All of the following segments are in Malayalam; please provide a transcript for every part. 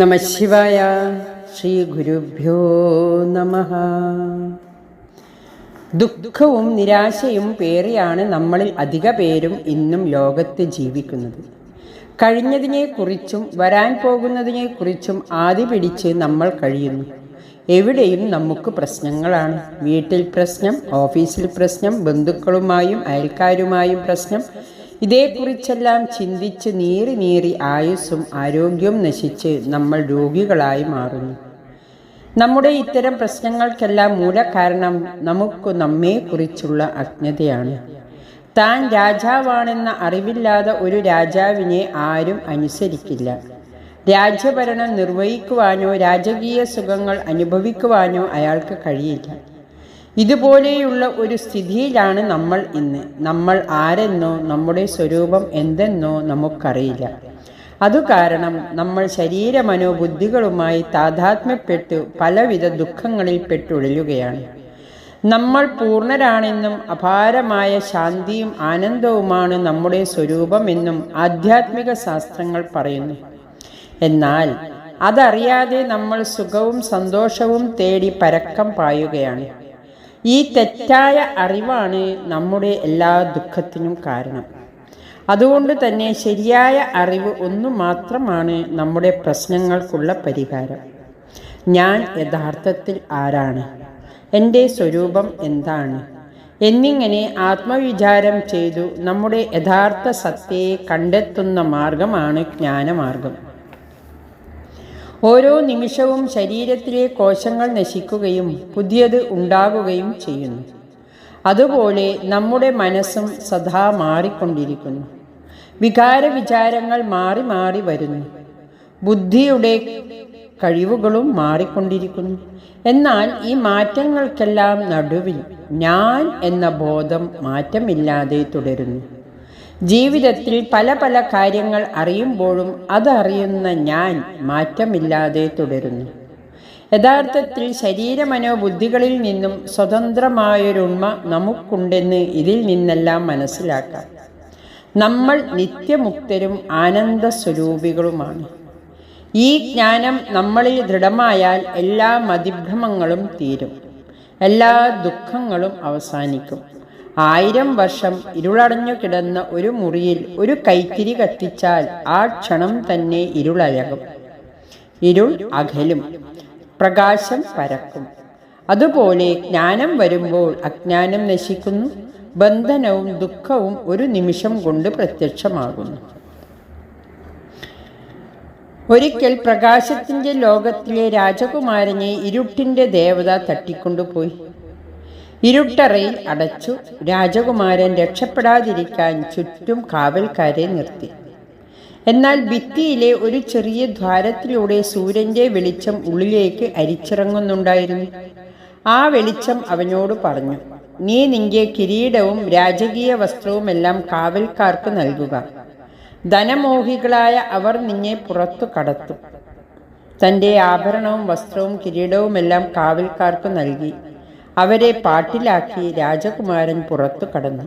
നമ ശിവായ ശ്രീ ഗുരുഭ്യോ നമ ദുഃഖവും നിരാശയും പേറിയാണ് നമ്മളിൽ അധിക പേരും ഇന്നും ലോകത്ത് ജീവിക്കുന്നത്. കഴിഞ്ഞതിനെക്കുറിച്ചും വരാൻ പോകുന്നതിനെക്കുറിച്ചും ആദ്യ പിടിച്ച് നമ്മൾ കഴിയുന്നു. എവിടെയും നമുക്ക് പ്രശ്നങ്ങളാണ്. വീട്ടിൽ പ്രശ്നം ഓഫീസിൽ പ്രശ്നം ബന്ധുക്കളുമായും അയൽക്കാരുമായും പ്രശ്നം ഇതേക്കുറിച്ചെല്ലാം ചിന്തിച്ച് നീറി നീറി ആയുസ്സും ആരോഗ്യവും നശിച്ച് നമ്മൾ രോഗികളായി മാറുന്നു. നമ്മുടെ ഇത്തരം പ്രശ്നങ്ങൾക്കെല്ലാം മൂലകാരണം നമുക്ക് നമ്മെക്കുറിച്ചുള്ള അജ്ഞതയാണ്. താൻ രാജാവാണെന്ന അറിവില്ലാതെ ഒരു രാജാവിനെ ആരും അനുസരിക്കില്ല. രാജ്യഭരണം നിർവഹിക്കുവാനോ രാജകീയ സുഖങ്ങൾ അനുഭവിക്കുവാനോ അയാൾക്ക് കഴിയില്ല. ഇതുപോലെയുള്ള ഒരു സ്ഥിതിയിലാണ് നമ്മൾ ഇന്ന്. നമ്മൾ ആരെന്നോ നമ്മുടെ സ്വരൂപം എന്തെന്നോ നമുക്കറിയില്ല. അതുകാരണം നമ്മൾ ശരീര മനോബുദ്ധികളുമായി താതാത്മ്യപ്പെട്ടു പലവിധ ദുഃഖങ്ങളിൽ പെട്ടുഴലുകയാണ്. നമ്മൾ പൂർണരാണെന്നും അപാരമായ ശാന്തിയും ആനന്ദവുമാണ് നമ്മുടെ സ്വരൂപമെന്നും ആധ്യാത്മിക ശാസ്ത്രങ്ങൾ പറയുന്നു. എന്നാൽ അതറിയാതെ നമ്മൾ സുഖവും സന്തോഷവും തേടി പരക്കം പായുകയാണ്. ഈ തെറ്റായ അറിവാണ് നമ്മുടെ എല്ലാ ദുഃഖത്തിനും കാരണം. അതുകൊണ്ട് തന്നെ ശരിയായ അറിവ് ഒന്നു മാത്രമാണ് നമ്മുടെ പ്രശ്നങ്ങൾക്കുള്ള പരിഹാരം. ഞാൻ യഥാർത്ഥത്തിൽ ആരാണ്? എന്റെ സ്വരൂപം എന്താണ്? എന്നിങ്ങനെ ആത്മവിചാരം ചെയ്തു നമ്മുടെ യഥാർത്ഥ സത്യയെ കണ്ടെത്തുന്ന മാർഗമാണ് ജ്ഞാനമാർഗം. ഓരോ നിമിഷവും ശരീരത്തിലെ കോശങ്ങൾ നശിക്കുകയും പുതിയത് ഉണ്ടാകുകയും ചെയ്യുന്നു. അതുപോലെ നമ്മുടെ മനസ്സും സദാ മാറിക്കൊണ്ടിരിക്കുന്നു. വികാര വിചാരങ്ങൾ മാറി മാറി വരുന്നു. ബുദ്ധിയുടെ കഴിവുകളും മാറിക്കൊണ്ടിരിക്കുന്നു. എന്നാൽ ഈ മാറ്റങ്ങൾക്കെല്ലാം നടുവിൽ ഞാൻ എന്ന ബോധം മാറ്റമില്ലാതെ തുടരുന്നു. ജീവിതത്തിൽ പല പല കാര്യങ്ങൾ അറിയുമ്പോഴും അതറിയുന്ന ഞാൻ മാറ്റമില്ലാതെ തുടരുന്നു. യഥാർത്ഥത്തിൽ ശരീരമനോബുദ്ധികളിൽ നിന്നും സ്വതന്ത്രമായൊരുണ്മ നമുക്കുണ്ടെന്ന് ഇതിൽ നിന്നെല്ലാം മനസ്സിലാക്കാം. നമ്മൾ നിത്യമുക്തരും ആനന്ദ സ്വരൂപികളുമാണ് ഈ ജ്ഞാനം നമ്മളിൽ ദൃഢമായാൽ എല്ലാ മതിഭ്രമങ്ങളും തീരും. എല്ലാ ദുഃഖങ്ങളും അവസാനിക്കും. ആയിരം വർഷം ഇരുളടഞ്ഞു കിടന്ന ഒരു മുറിയിൽ ഒരു കൈത്തിരി കത്തിച്ചാൽ ആ ക്ഷണം തന്നെ ഇരുളഴകും. ഇരുൾ അകലും പ്രകാശം പരക്കും. അതുപോലെ ജ്ഞാനം വരുമ്പോൾ അജ്ഞാനം നശിക്കുന്നു ബന്ധനവും ദുഃഖവും ഒരു നിമിഷം കൊണ്ട് പ്രത്യക്ഷമാകുന്നു. ഒരിക്കൽ പ്രകാശത്തിന്റെ ലോകത്തിലെ രാജകുമാരനെ ഇരുട്ടിന്റെ ദേവത തട്ടിക്കൊണ്ടുപോയി. ഇരുട്ടറയിൽ അടച്ചു രാജകുമാരൻ രക്ഷപ്പെടാതിരിക്കാൻ ചുറ്റും കാവൽക്കാരെ നിർത്തി. എന്നാൽ ഭിത്തിയിലെ ഒരു ചെറിയ ദ്വാരത്തിലൂടെ സൂര്യന്റെ വെളിച്ചം ഉള്ളിലേക്ക് അരിച്ചിറങ്ങുന്നുണ്ടായിരുന്നു. ആ വെളിച്ചം അവനോട് പറഞ്ഞു നീ നിന്റെ കിരീടവും രാജകീയ വസ്ത്രവുമെല്ലാം കാവൽക്കാർക്ക് നൽകുക. ധനമോഹികളായ അവർ നിന്നെ പുറത്തു കടത്തും. തന്റെ ആഭരണവും വസ്ത്രവും കിരീടവുമെല്ലാം കാവൽക്കാർക്ക് നൽകി. അവരെ പാട്ടിലാക്കി രാജകുമാരൻ പുറത്തു കടന്നു.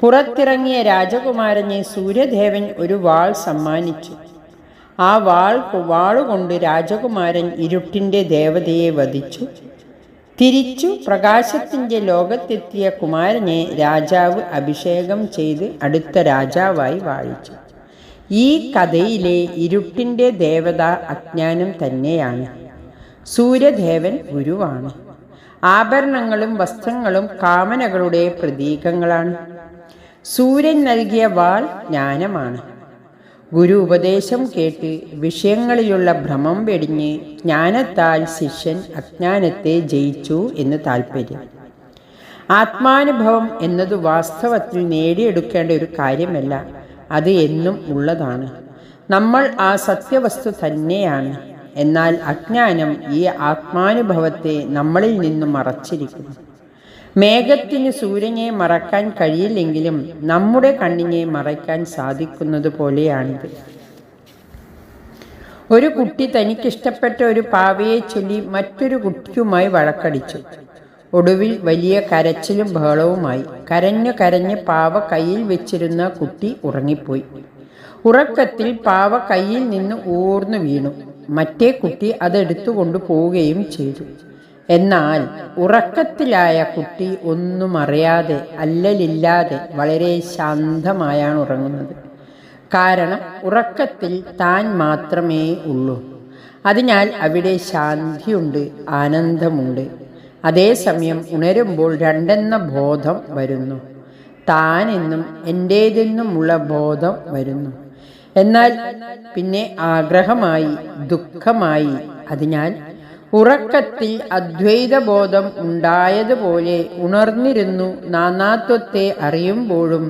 പുറത്തിറങ്ങിയ രാജകുമാരനെ സൂര്യദേവൻ ഒരു വാൾ സമ്മാനിച്ചു. ആ വാൾ വാളുകൊണ്ട് രാജകുമാരൻ ഇരുട്ടിന്റെ ദേവതയെ വധിച്ചു. തിരിച്ചു പ്രകാശത്തിന്റെ ലോകത്തെത്തിയ കുമാരനെ രാജാവ് അഭിഷേകം ചെയ്ത് അടുത്ത രാജാവായി വാഴിച്ചു. ഈ കഥയിലെ ഇരുട്ടിന്റെ ദേവത അജ്ഞാനം തന്നെയാണ്. സൂര്യദേവൻ ഗുരുവാണ്. ആഭരണങ്ങളും വസ്ത്രങ്ങളും കാമനകളുടെ പ്രതീകങ്ങളാണ്. സൂര്യൻ നൽകിയ വാൾ ജ്ഞാനമാണ്. ഗുരു ഉപദേശം കേട്ട് വിഷയങ്ങളിലുള്ള ഭ്രമം വെടിഞ്ഞ് ജ്ഞാനത്താൽ ശിഷ്യൻ അജ്ഞാനത്തെ ജയിച്ചു എന്ന് താല്പര്യം ആത്മാനുഭവം എന്നത് വാസ്തവത്തിൽ നേടിയെടുക്കേണ്ട ഒരു കാര്യമല്ല അത് എന്നും ഉള്ളതാണ്. നമ്മൾ ആ സത്യവസ്തു തന്നെയാണ്. എന്നാൽ അജ്ഞാനം ഈ ആത്മാനുഭവത്തെ നമ്മളിൽ നിന്നും മറച്ചിരിക്കുന്നു. മേഘത്തിന് സൂര്യനെ മറക്കാൻ കഴിയില്ലെങ്കിലും നമ്മുടെ കണ്ണിനെ മറയ്ക്കാൻ സാധിക്കുന്നത് പോലെയാണിത്. ഒരു കുട്ടി തനിക്കിഷ്ടപ്പെട്ട ഒരു പാവയെ ചൊല്ലി മറ്റൊരു കുട്ടിയുമായി വഴക്കടിച്ചു. ഒടുവിൽ വലിയ കരച്ചിലും ബഹളവുമായി. കരഞ്ഞു കരഞ്ഞ് പാവ കയ്യിൽ വെച്ചിരുന്ന കുട്ടി ഉറങ്ങിപ്പോയി. ഉറക്കത്തിൽ പാവ കയ്യിൽ നിന്ന് ഊർന്നു വീണു. മറ്റേ കുട്ടി അതെടുത്തു പോവുകയും ചെയ്തു. എന്നാൽ ഉറക്കത്തിലായ കുട്ടി ഒന്നും അറിയാതെ അല്ലലില്ലാതെ വളരെ ശാന്തമായാണ് ഉറങ്ങുന്നത്. കാരണം ഉറക്കത്തിൽ താൻ മാത്രമേ ഉള്ളൂ. അതിനാൽ അവിടെ ശാന്തിയുണ്ട് ആനന്ദമുണ്ട്. അതേസമയം ഉണരുമ്പോൾ രണ്ടെന്ന ബോധം വരുന്നു. താനെന്നും എന്റേതെന്നുമുള്ള ബോധം വരുന്നു. എന്നാൽ പിന്നെ ആഗ്രഹമായി ദുഃഖമായി. അതിനാൽ ഉറക്കത്തിൽ അദ്വൈതബോധം ഉണ്ടായതുപോലെ ഉണർന്നിരുന്നു നാനാത്വത്തെ അറിയുമ്പോഴും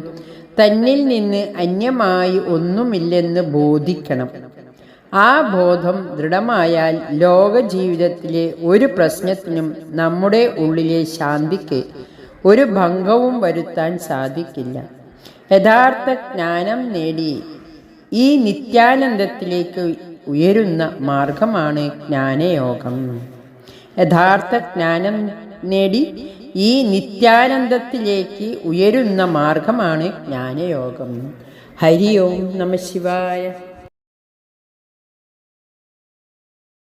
തന്നിൽ നിന്ന് അന്യമായി ഒന്നുമില്ലെന്ന് ബോധിക്കണം. ആ ബോധം ദൃഢമായാൽ ലോക ജീവിതത്തിലെ ഒരു പ്രശ്നത്തിനും നമ്മുടെ ഉള്ളിലെ ശാന്തിക്ക് ഒരു ഭംഗവും വരുത്താൻ സാധിക്കില്ല. യഥാർത്ഥ ജ്ഞാനം നേടി ഈ നിത്യാനന്ദത്തിലേക്ക് ഉയരുന്ന മാർഗമാണ് ജ്ഞാനയോഗം. യഥാർത്ഥ ജ്ഞാനം നേടി ഈ നിത്യാനന്ദത്തിലേക്ക് ഉയരുന്ന മാർഗമാണ് ജ്ഞാനയോഗം. ഹരി ഓം നമ ശിവായ.